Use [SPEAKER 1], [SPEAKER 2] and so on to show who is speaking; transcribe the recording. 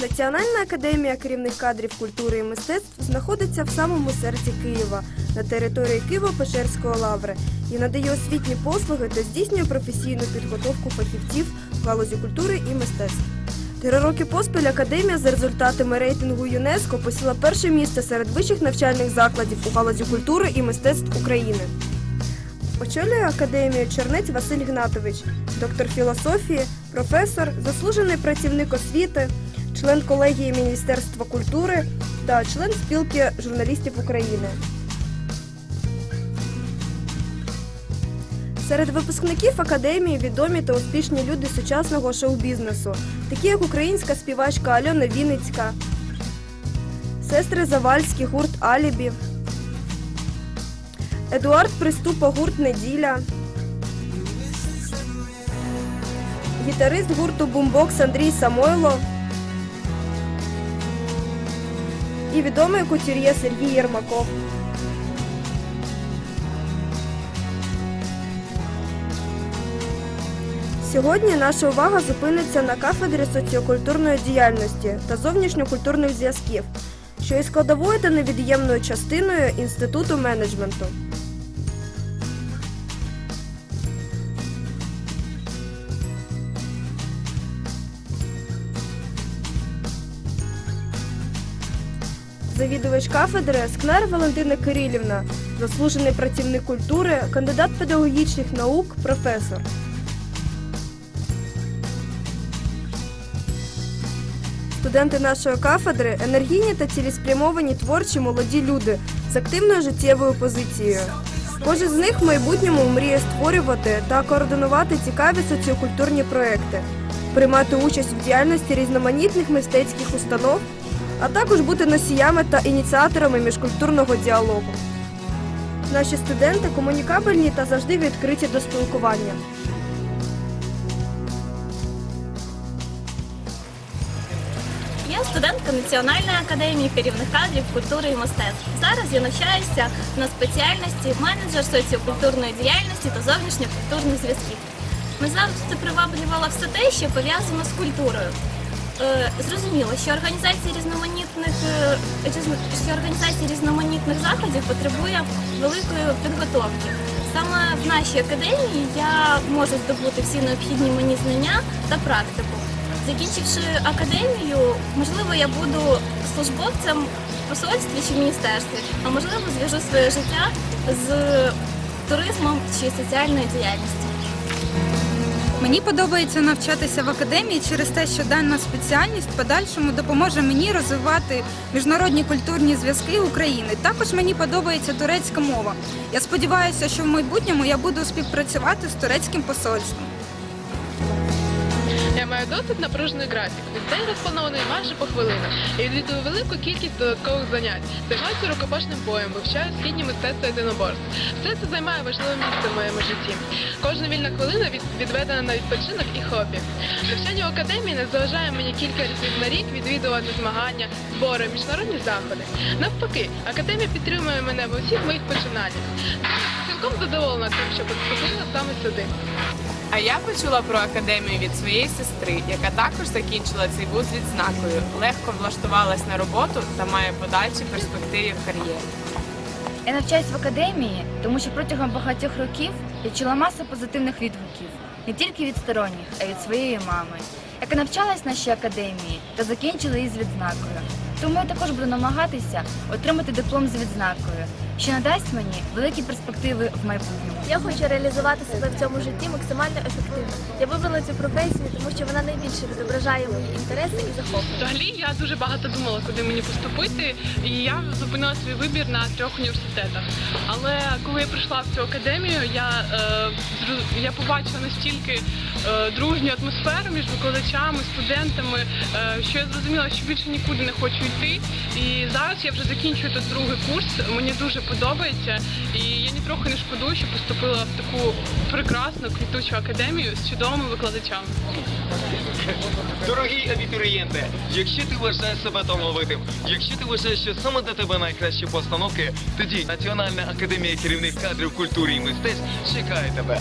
[SPEAKER 1] Національна академія керівних кадрів культури і мистецтв знаходиться в самому серці Києва на території Києво-Печерської лаври і надає освітні послуги та здійснює професійну підготовку фахівців в галузі культури і мистецтв. Три роки поспіль академія за результатами рейтингу ЮНЕСКО посіла перше місце серед вищих навчальних закладів у галузі культури і мистецтв України. Очолює академію Чернець Василь Гнатович, доктор філософії, професор, заслужений працівник освіти, член колегії Міністерства культури та член спілки журналістів України. Серед випускників академії відомі та успішні люди сучасного шоу-бізнесу, такі як українська співачка Альона Вінницька, сестри Завальські, гурт Алібі, Едуард Приступа, гурт Неділя, гітарист гурту Бумбокс Андрій Самойло і відомий кутюр'є Сергій Єрмаков. Сьогодні наша увага зупиниться на кафедрі соціокультурної діяльності та зовнішньокультурних зв'язків, що є складовою та невід'ємною частиною інституту менеджменту. Завідувач кафедри Скнер Валентина Кирилівна, заслужений працівник культури, кандидат педагогічних наук, професор. Студенти нашої кафедри енергійні та цілеспрямовані творчі молоді люди з активною життєвою позицією. Кожен з них в майбутньому мріє створювати та координувати цікаві соціокультурні проекти, приймати участь у діяльності різноманітних мистецьких установ, а також бути носіями та ініціаторами міжкультурного діалогу. Наші студенти комунікабельні та завжди відкриті до спілкування.
[SPEAKER 2] Я студентка Національної академії керівних кадрів культури і мистецтв. Зараз я навчаюся на спеціальності менеджер соціокультурної діяльності та зовнішньокультурних зв'язків. Мене завжди приваблювало все те, що пов'язано з культурою. Е, зрозуміло, що організація різноманітних е, що організація різноманітних заходів потребує великої підготовки. Саме в нашій академії я можу здобути всі необхідні мені знання та практику. Закінчивши академію, можливо, я буду службовцем в посольстві чи в міністерстві, а можливо, зв'яжу своє життя з туризмом чи соціальною діяльністю.
[SPEAKER 3] Мені подобається навчатися в академії через те, що дана спеціальність в подальшому допоможе мені розвивати міжнародні культурні зв'язки України. Також мені подобається турецька мова. Я сподіваюся, що в майбутньому я буду співпрацювати з турецьким посольством.
[SPEAKER 4] Я маю досить напружений графік. Від день розпланований майже по хвилинах. Я відвідую велику кількість додаткових занять. Займаюся рукопашним боєм, вивчаю східні мистецтва єдиноборств. Все це займає важливе місце в моєму житті. Кожна вільна хвилина відведена на відпочинок і хобі. Навчання в академії не заважає мені кілька разів на рік відвідувати змагання, збори, міжнародні заходи. Навпаки, академія підтримує мене в усіх моїх починаннях. Цілком задоволена тим, що поступила саме сюди.
[SPEAKER 5] А я почула про академію від своєї сестри, яка також закінчила цей вуз відзнакою, легко влаштувалась на роботу та має подальші перспективи в кар'єрі.
[SPEAKER 6] Я навчаюсь в академії, тому що протягом багатьох років я чула масу позитивних відгуків не тільки від сторонніх, а й від своєї мами, яка навчалась в нашій академії та закінчила її з відзнакою. Тому я також буду намагатися отримати диплом з відзнакою, що надасть мені великі перспективи в майбутньому.
[SPEAKER 7] Я хочу реалізувати себе в цьому житті максимально ефективно. Я вибрала цю професію, тому що вона найбільше відображає мої інтереси і захоплення.
[SPEAKER 4] Взагалі я дуже багато думала, куди мені поступити, і я зупинила свій вибір на трьох університетах. Але коли я прийшла в цю академію, я, е, я побачила настільки е, дружню атмосферу між викладачами, студентами, е, що я зрозуміла, що більше нікуди не хочу йти. І зараз я вже закінчую тут другий курс. Мені дуже подобається, і я нітрохи не шкодую, що поступила в таку прекрасну квітучу академію з чудовими викладачами.
[SPEAKER 8] Дорогі абітурієнти, якщо ти вважаєш себе талановитим, якщо ти вважаєш, що саме для тебе найкращі постановки, тоді Національна академія керівних кадрів культури і мистецтв чекає тебе.